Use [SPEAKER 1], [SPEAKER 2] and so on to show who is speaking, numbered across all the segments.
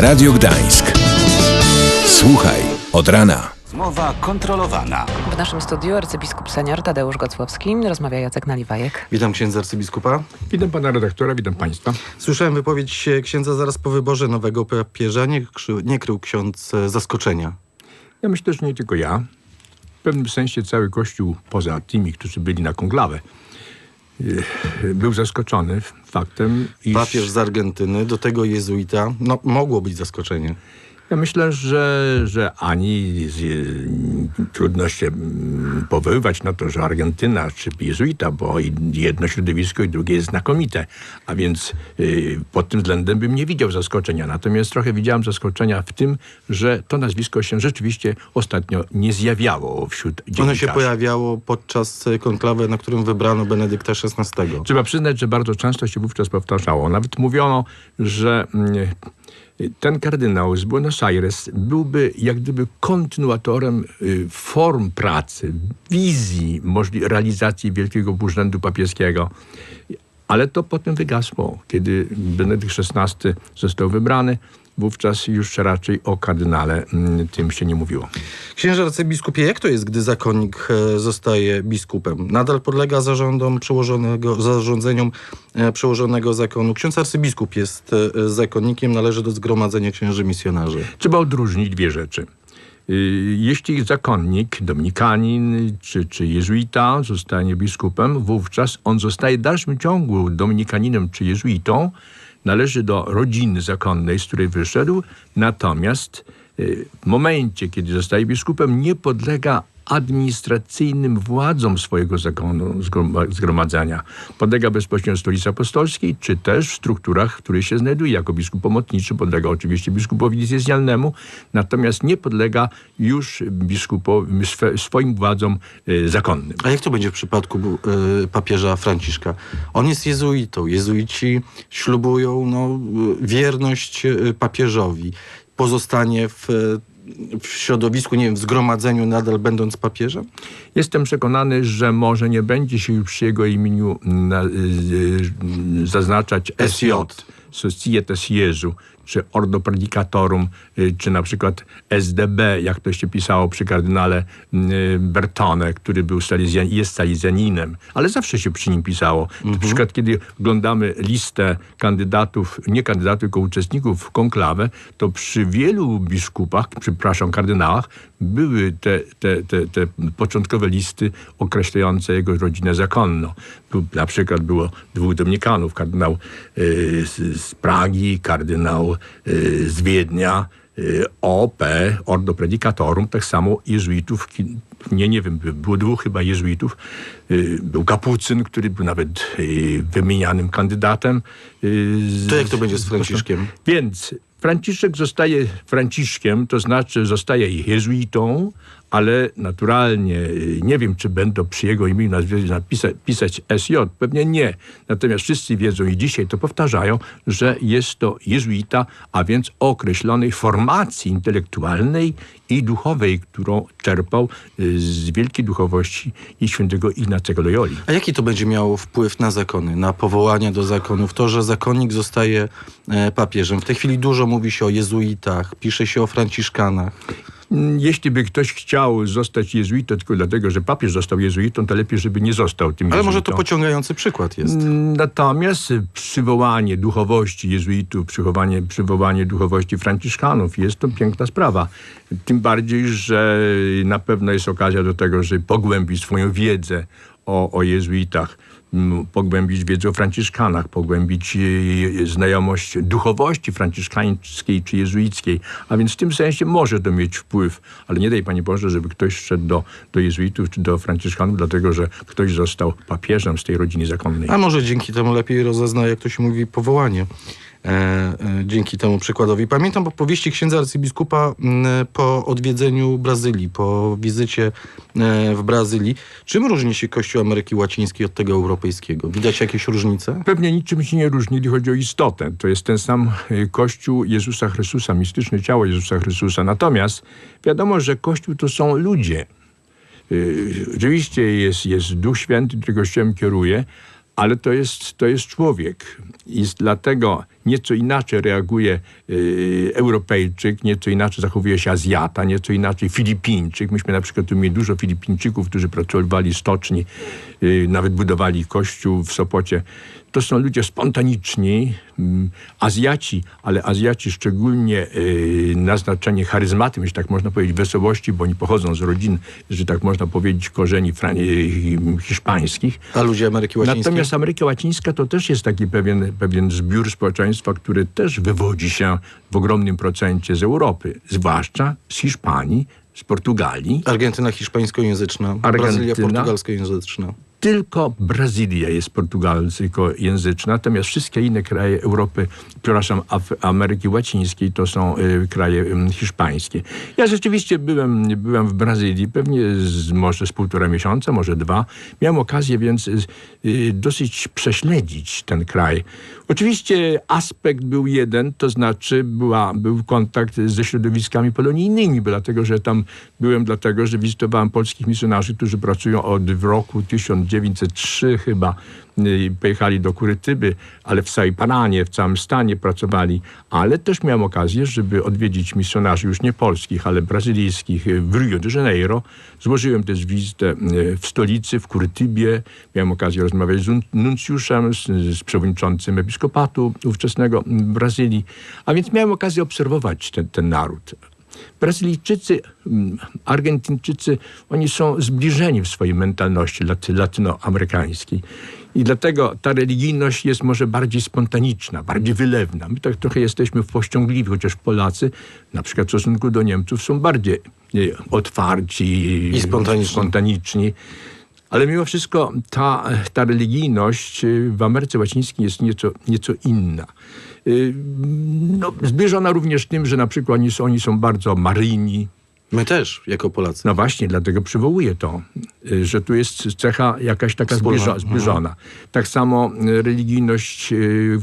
[SPEAKER 1] Radio Gdańsk. Słuchaj od rana.
[SPEAKER 2] Mowa kontrolowana.
[SPEAKER 3] W naszym studiu arcybiskup senior Tadeusz Gocłowski. Rozmawia Jacek Naliwajek.
[SPEAKER 4] Witam księdza arcybiskupa.
[SPEAKER 5] Witam pana redaktora, witam państwa.
[SPEAKER 4] Słyszałem wypowiedź e, księdza zaraz po wyborze nowego papieża. Nie, krzy- nie krył ksiądz e, zaskoczenia.
[SPEAKER 5] Ja myślę, że nie tylko ja. W pewnym sensie cały Kościół, poza tymi, którzy byli na konklawę, był zaskoczony faktem, iż...
[SPEAKER 4] Papież z Argentyny, do tego jezuita. No, mogło być zaskoczenie.
[SPEAKER 5] Ja myślę, że, że ani z, trudno się mm, powoływać na to, że Argentyna czy jezuita, bo jedno środowisko i drugie jest znakomite. A więc y, pod tym względem bym nie widział zaskoczenia. Natomiast trochę widziałem zaskoczenia w tym, że to nazwisko się rzeczywiście ostatnio nie zjawiało wśród
[SPEAKER 4] Ono
[SPEAKER 5] dziennikarzy.
[SPEAKER 4] się pojawiało podczas e, konklawy, na którym wybrano Benedykta XVI.
[SPEAKER 5] Trzeba przyznać, że bardzo często się wówczas powtarzało. Nawet mówiono, że mm, ten kardynał z Buenos Aires byłby jak gdyby kontynuatorem y, form pracy, wizji realizacji Wielkiego Urzędu Papieskiego. Ale to potem wygasło. Kiedy Benedykt XVI został wybrany, wówczas już raczej o kardynale mm, tym się nie mówiło.
[SPEAKER 4] Księże arcybiskupie, jak to jest, gdy zakonnik e, zostaje biskupem? Nadal podlega zarządom przełożonego, zarządzeniom e, przełożonego zakonu. Ksiądz arcybiskup jest e, zakonnikiem, należy do zgromadzenia księży misjonarzy.
[SPEAKER 5] Trzeba odróżnić dwie rzeczy. Y, Jeśli zakonnik, dominikanin czy, czy jezuita zostanie biskupem, wówczas on zostaje w dalszym ciągu dominikaninem czy jezuitą, należy do rodziny zakonnej, z której wyszedł, natomiast y, w momencie, kiedy zostaje biskupem, nie podlega administracyjnym władzom swojego zakonu zgroma- zgromadzenia. Podlega bezpośrednio stolicy apostolskiej, czy też w strukturach, w których się znajduje. Jako biskup pomocniczy podlega oczywiście biskupowi diecezjalnemu, natomiast nie podlega już biskupowi, swoim władzom y, zakonnym.
[SPEAKER 4] A jak to będzie w przypadku e, papieża Franciszka? On jest jezuitą. Jezuici ślubują no, e, wierność e, papieżowi. Pozostanie w, e, w środowisku, nie wiem, w zgromadzeniu nadal będąc papieżem?
[SPEAKER 5] Jestem przekonany, że może nie będzie się już przy jego imieniu na, y, y, zaznaczać SJ, Societas Jezu, czy Ordo Predicatorum, y, czy na przykład SDB, jak to się pisało przy kardynale y, Bertone, który był salezjan, jest salezjaninem, ale zawsze się przy nim pisało. Na przykład, kiedy oglądamy listę kandydatów, nie kandydatów, tylko uczestników w konklawę, to przy wielu biskupach, przepraszam, kardynałach, były te, te, te, te początkowe listy określające jego rodzinę zakonną. Tu na przykład było dwóch dominikanów, kardynał y, z, z Pragi, kardynał z Wiednia, y, OP, Ordo Predicatorum, tak samo jezuitów, nie, nie wiem, było dwóch chyba jezuitów. Y, Był kapucyn, który był nawet y, wymienianym kandydatem. y,
[SPEAKER 4] To jak to będzie z Franciszkiem?
[SPEAKER 5] więc Franciszek zostaje Franciszkiem, to znaczy zostaje jezuitą, ale naturalnie y, nie wiem, czy będą przy jego imieniu nazwie- napisa- pisać SJ. Pewnie nie. Natomiast wszyscy wiedzą i dzisiaj to powtarzają, że jest to jezuita, a więc określonej formacji intelektualnej i duchowej, którą czerpał y, z wielkiej duchowości i świętego Ignacego Loyoli.
[SPEAKER 4] A jaki to będzie miało wpływ na zakony, na powołania do zakonów? To, że zakonnik zostaje e, papieżem. W tej chwili dużo mówi się o jezuitach, pisze się o franciszkanach.
[SPEAKER 5] Mm, Jeśli by ktoś chciał zostać jezuitą tylko dlatego, że papież został jezuitą, to lepiej, żeby nie został tym
[SPEAKER 4] Ale
[SPEAKER 5] jezuitą.
[SPEAKER 4] może to pociągający przykład jest.
[SPEAKER 5] Mm, Natomiast przywołanie duchowości jezuitów, przywołanie, przywołanie duchowości franciszkanów jest to piękna sprawa. Tym bardziej, że na pewno jest okazja do tego, żeby pogłębić swoją wiedzę o, o jezuitach, pogłębić wiedzę o franciszkanach, pogłębić y, znajomość duchowości franciszkańskiej czy jezuickiej. A więc w tym sensie może to mieć wpływ, ale nie daj Panie Boże, żeby ktoś szedł do, do jezuitów czy do franciszkanów, dlatego że ktoś został papieżem z tej rodziny zakonnej.
[SPEAKER 4] A może dzięki temu lepiej rozezna, jak to się mówi, powołanie. E, e, dzięki temu przykładowi. Pamiętam opowieści księdza arcybiskupa po odwiedzeniu Brazylii, po wizycie e, w Brazylii. Czym różni się Kościół Ameryki Łacińskiej od tego europejskiego? Widać jakieś różnice?
[SPEAKER 5] Pewnie niczym się nie różni, jeśli chodzi o istotę. To jest ten sam Kościół Jezusa Chrystusa, mistyczne ciało Jezusa Chrystusa. Natomiast wiadomo, że Kościół to są ludzie. Oczywiście jest, jest Duch Święty, który Kościołem kieruje, ale to jest, to jest człowiek. I dlatego nieco inaczej reaguje y, Europejczyk, nieco inaczej zachowuje się Azjata, nieco inaczej Filipińczyk. Myśmy na przykład tu mieli dużo Filipińczyków, którzy pracowali stoczni, y, nawet budowali kościół w Sopocie. To są ludzie spontaniczni, mm, Azjaci, ale Azjaci szczególnie y, na znaczenie charyzmaty, jeśli tak można powiedzieć, wesołości, bo oni pochodzą z rodzin, że tak można powiedzieć, korzeni y, hiszpańskich.
[SPEAKER 4] A ludzie Ameryki Łacińskiej?
[SPEAKER 5] Natomiast Ameryka Łacińska to też jest taki pewien, pewien zbiór społeczeństwa, który też wywodzi się w ogromnym procencie z Europy, zwłaszcza z Hiszpanii, z Portugalii.
[SPEAKER 4] Argentyna hiszpańskojęzyczna, Brazylia
[SPEAKER 5] Argentyna.
[SPEAKER 4] portugalskojęzyczna.
[SPEAKER 5] Tylko Brazylia jest portugalskojęzyczna, natomiast wszystkie inne kraje Europy, przepraszam, Af- Ameryki Łacińskiej to są y, kraje y, hiszpańskie. Ja rzeczywiście byłem, byłem w Brazylii, pewnie z, może z półtora miesiąca, może dwa. Miałem okazję więc y, y, dosyć prześledzić ten kraj. Oczywiście aspekt był jeden, to znaczy była, był kontakt ze środowiskami polonijnymi, dlatego, że tam byłem dlatego, że wizytowałem polskich misjonarzy, którzy pracują od roku 1903 chyba. y, Pojechali do Kurytyby, ale w całej Paranie, w całym stanie pracowali. Ale też miałem okazję, żeby odwiedzić misjonarzy już nie polskich, ale brazylijskich y, w Rio de Janeiro. Złożyłem też wizytę y, w stolicy, w Kurytybie. Miałem okazję rozmawiać z nun- nuncjuszem, z, z przewodniczącym episkopatu ówczesnego Brazylii. A więc miałem okazję obserwować ten, ten naród. Brazylijczycy, mm, Argentyńczycy, oni są zbliżeni w swojej mentalności laty, latynoamerykańskiej. I dlatego ta religijność jest może bardziej spontaniczna, bardziej wylewna. My tak trochę jesteśmy powściągliwi, chociaż Polacy, na przykład w stosunku do Niemców, są bardziej otwarci
[SPEAKER 4] I spontaniczni.
[SPEAKER 5] spontaniczni. Ale mimo wszystko ta, ta religijność y, w Ameryce Łacińskiej jest nieco, nieco inna. Y, No, zbliżona również tym, że na przykład oni są, oni są bardzo maryjni.
[SPEAKER 4] My też, jako Polacy.
[SPEAKER 5] No właśnie, dlatego przywołuję to, y, że tu jest cecha jakaś taka zbliżo, zbliżona. Tak samo religijność,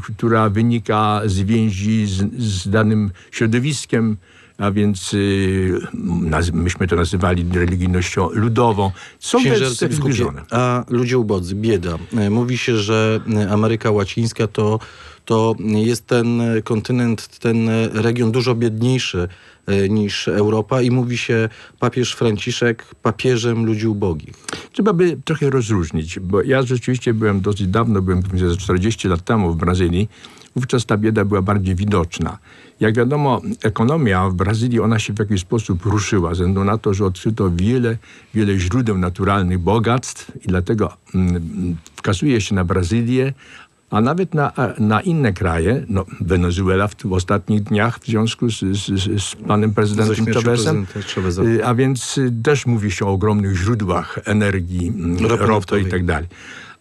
[SPEAKER 5] która wynika z więzi z, z danym środowiskiem, a więc y, myśmy to nazywali religijnością ludową. Są
[SPEAKER 4] arcybiskupie,
[SPEAKER 5] zbliżone.
[SPEAKER 4] a ludzie ubodzy, bieda. E, Mówi się, że e, Ameryka Łacińska to, to jest ten kontynent, ten region dużo biedniejszy e, niż Europa i mówi się papież Franciszek papieżem ludzi ubogich.
[SPEAKER 5] Trzeba by trochę rozróżnić, bo ja rzeczywiście byłem dosyć dawno, byłem powiedzmy ze 40 lat temu w Brazylii. Wówczas ta bieda była bardziej widoczna. Jak wiadomo, ekonomia w Brazylii, ona się w jakiś sposób ruszyła, ze względu na to, że odkryto wiele, wiele źródeł naturalnych bogactw i dlatego mm, wskazuje się na Brazylię, a nawet na, na inne kraje, no Wenezuela w, w ostatnich dniach w związku z, z, z panem prezydentem Chavezem. Y, a więc y, też mówi się o ogromnych źródłach energii, mm,
[SPEAKER 4] Ropy
[SPEAKER 5] i tak dalej.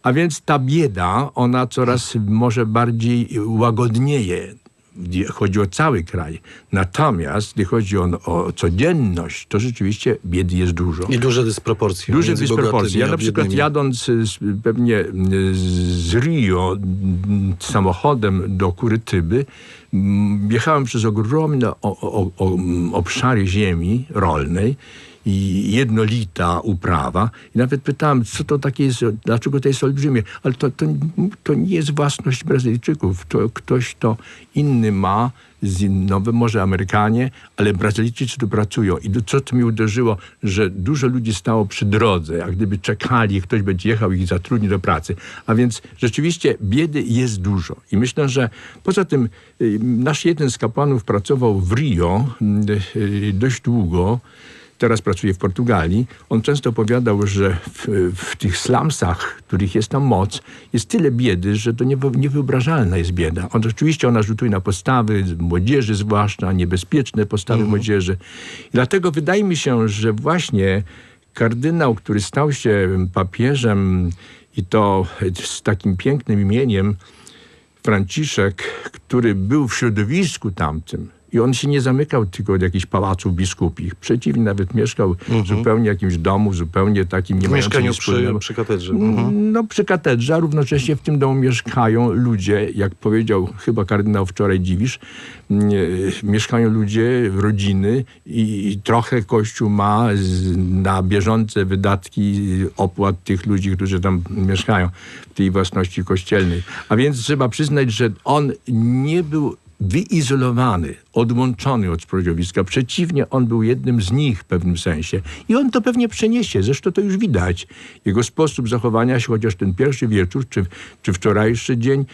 [SPEAKER 5] A więc ta bieda, ona coraz może bardziej łagodnieje. Chodzi o cały kraj. Natomiast gdy chodzi o, o codzienność, to rzeczywiście biedy jest dużo.
[SPEAKER 4] I duże dysproporcje.
[SPEAKER 5] Duże dysproporcje. Ja na przykład jadąc z, pewnie z Rio samochodem do Kurytyby, jechałem przez ogromne o, o, obszary ziemi rolnej i jednolita uprawa. I nawet pytałem, co to takie jest, dlaczego to jest olbrzymie. Ale to, to, to nie jest własność Brazylijczyków. To ktoś to inny ma, z nowe może Amerykanie, ale Brazylijczycy tu pracują. I co to mi uderzyło, że dużo ludzi stało przy drodze, jak gdyby czekali, ktoś będzie jechał i ich zatrudni do pracy. A więc rzeczywiście biedy jest dużo. I myślę, że poza tym y, nasz jeden z kapłanów pracował w Rio y, y, dość długo, teraz pracuje w Portugalii, on często opowiadał, że w, w tych slumsach, których jest tam moc, jest tyle biedy, że to niewy- niewyobrażalna jest bieda. On oczywiście ona rzutuje na postawy młodzieży zwłaszcza, niebezpieczne postawy młodzieży. I dlatego wydaje mi się, że właśnie kardynał, który stał się papieżem i to z takim pięknym imieniem, Franciszek, który był w środowisku tamtym, I on się nie zamykał tylko do jakichś pałaców biskupich. Przeciwnie, nawet mieszkał w zupełnie jakimś domu, zupełnie takim nie
[SPEAKER 4] mieszkaniu przy, przy katedrze. Mhm.
[SPEAKER 5] No przy katedrze, a równocześnie w tym domu mieszkają ludzie, jak powiedział chyba kardynał wczoraj Dziwisz, mm, e, mieszkają ludzie, rodziny i, i trochę Kościół ma z, na bieżące wydatki opłat tych ludzi, którzy tam mieszkają w tej własności kościelnej. A więc trzeba przyznać, że on nie był wyizolowany, odłączony od środowiska. Przeciwnie, on był jednym z nich w pewnym sensie. I on to pewnie przeniesie. Zresztą to już widać. Jego sposób zachowania się, chociaż ten pierwszy wieczór, czy, czy wczorajszy dzień,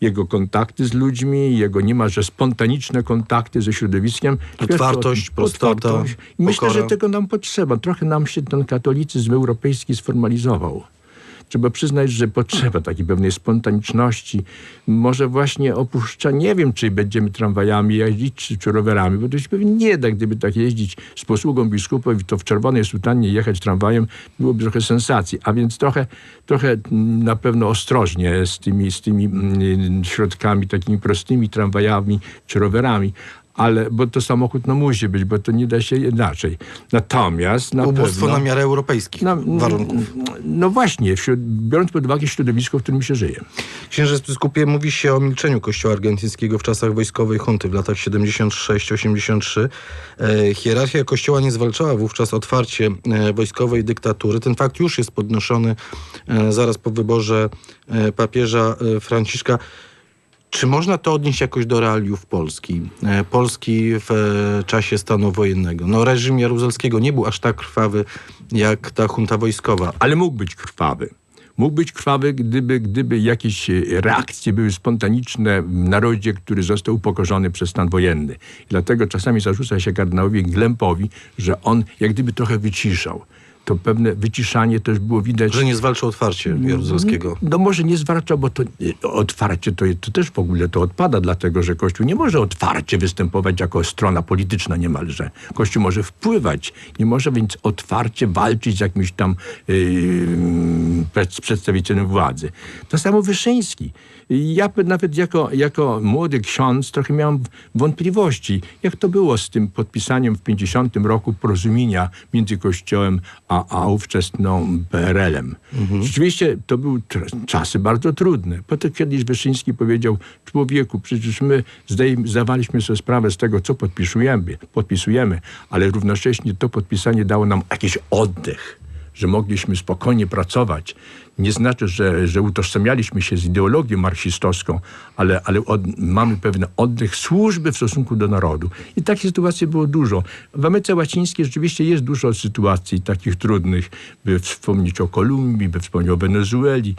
[SPEAKER 5] jego kontakty z ludźmi, jego niemalże spontaniczne kontakty ze środowiskiem.
[SPEAKER 4] Otwartość, prostota,
[SPEAKER 5] otwartość. Myślę,
[SPEAKER 4] pokora.
[SPEAKER 5] że tego nam potrzeba. Trochę nam się ten katolicyzm europejski sformalizował. Trzeba przyznać, że potrzeba takiej pewnej spontaniczności. Może właśnie opuszcza, nie wiem, czy będziemy tramwajami jeździć, czy, czy rowerami, bo to się pewnie nie da, gdyby tak jeździć z posługą biskupa i to w czerwonej sutannie jechać tramwajem, byłoby trochę sensacji. A więc trochę, trochę na pewno ostrożnie z tymi, z tymi mm, środkami takimi prostymi, tramwajami czy rowerami. Ale, bo to samochód no musi być, bo to nie da się inaczej. Natomiast na
[SPEAKER 4] Ubóstwo
[SPEAKER 5] pewno...
[SPEAKER 4] na miarę europejskich
[SPEAKER 5] No,
[SPEAKER 4] warunków.
[SPEAKER 5] No właśnie, wśród, biorąc pod uwagę środowisko, w którym się żyje.
[SPEAKER 4] Księże biskupie, mówi się o milczeniu kościoła argentyńskiego w czasach wojskowej hunty w latach 76-83. E, hierarchia kościoła nie zwalczała wówczas otwarcie e, wojskowej dyktatury. Ten fakt już jest podnoszony e, zaraz po wyborze e, papieża e, Franciszka. Czy można to odnieść jakoś do realiów Polski? E, Polski w e, czasie stanu wojennego. No reżim Jaruzelskiego nie był aż tak krwawy jak ta junta wojskowa.
[SPEAKER 5] Ale mógł być krwawy. Mógł być krwawy, gdyby, gdyby jakieś e, reakcje były spontaniczne w narodzie, który został upokorzony przez stan wojenny. I dlatego czasami zarzuca się kardynałowi Glempowi, że on jak gdyby trochę wyciszał. To pewne wyciszanie też było widać.
[SPEAKER 4] Że nie zwalczał otwarcie Jaruzelskiego.
[SPEAKER 5] No może nie zwalcza, bo to e, otwarcie to, to też w ogóle to odpada, dlatego że Kościół nie może otwarcie występować jako strona polityczna niemalże. Kościół może wpływać, nie może więc otwarcie walczyć z jakimś tam yy, przed- przedstawicielem władzy. To samo Wyszyński. Ja nawet jako, jako młody ksiądz trochę miałem wątpliwości, jak to było z tym podpisaniem w 50 roku porozumienia między Kościołem a, a ówczesną PRL-em. Rzeczywiście to były czasy bardzo trudne. Potem kiedyś Wyszyński powiedział, człowieku, przecież my zdajemy, zdawaliśmy sobie sprawę z tego, co podpisujemy, podpisujemy, ale równocześnie to podpisanie dało nam jakiś oddech że mogliśmy spokojnie pracować. Nie znaczy, że, że utożsamialiśmy się z ideologią marksistowską, ale, ale od, mamy pewien oddech służby w stosunku do narodu. I takich sytuacji było dużo. W Ameryce Łacińskiej rzeczywiście jest dużo sytuacji takich trudnych, by wspomnieć o Kolumbii, by wspomnieć o Wenezueli.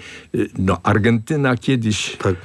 [SPEAKER 5] No, Argentyna kiedyś...
[SPEAKER 4] Tak.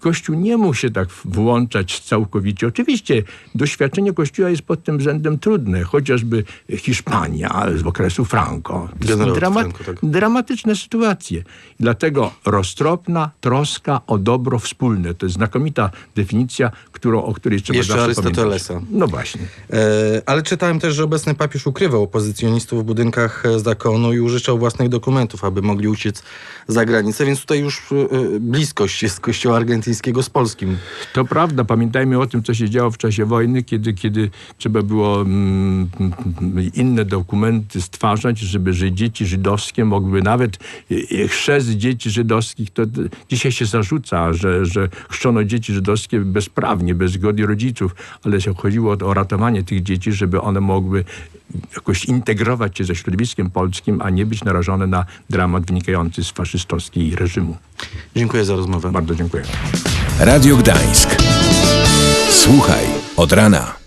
[SPEAKER 5] Kościół nie mógł się tak włączać całkowicie. Oczywiście doświadczenie Kościoła jest pod tym względem trudne, chociażby Hiszpania z okresu Franco. Dramat-
[SPEAKER 4] Franco, tak.
[SPEAKER 5] dramatyczne sytuacje. Dlatego roztropna troska o dobro wspólne. To jest znakomita definicja, którą, o której trzeba
[SPEAKER 4] Jeszcze
[SPEAKER 5] zawsze
[SPEAKER 4] Arystotelesa.
[SPEAKER 5] pamiętać. No właśnie.
[SPEAKER 4] E, ale czytałem też, że obecny papież ukrywał opozycjonistów w budynkach e, zakonu i użyczał własnych dokumentów, aby mogli uciec za granicę, więc tutaj już e, e, bliskość jest kościoła argentyńskiego z polskim.
[SPEAKER 5] To prawda, pamiętajmy o tym, co się działo w czasie wojny, kiedy, kiedy trzeba było mm, mm, inne dokumenty stwarzać, żeby że dzieci żydowskie mogły nawet y, y, chrzest dzieci żydowskich, to dzisiaj się zarzuca, że, że chrzczono dzieci żydowskie bezprawnie, bez zgody rodziców, ale się chodziło o, o ratowanie tych dzieci, żeby one mogły jakoś integrować się ze środowiskiem polskim, a nie być narażone na dramat wynikający z faszystowskiego reżimu.
[SPEAKER 4] Dziękuję za rozmowę.
[SPEAKER 5] Bardzo dziękuję.
[SPEAKER 1] Radio Gdańsk. Słuchaj od rana.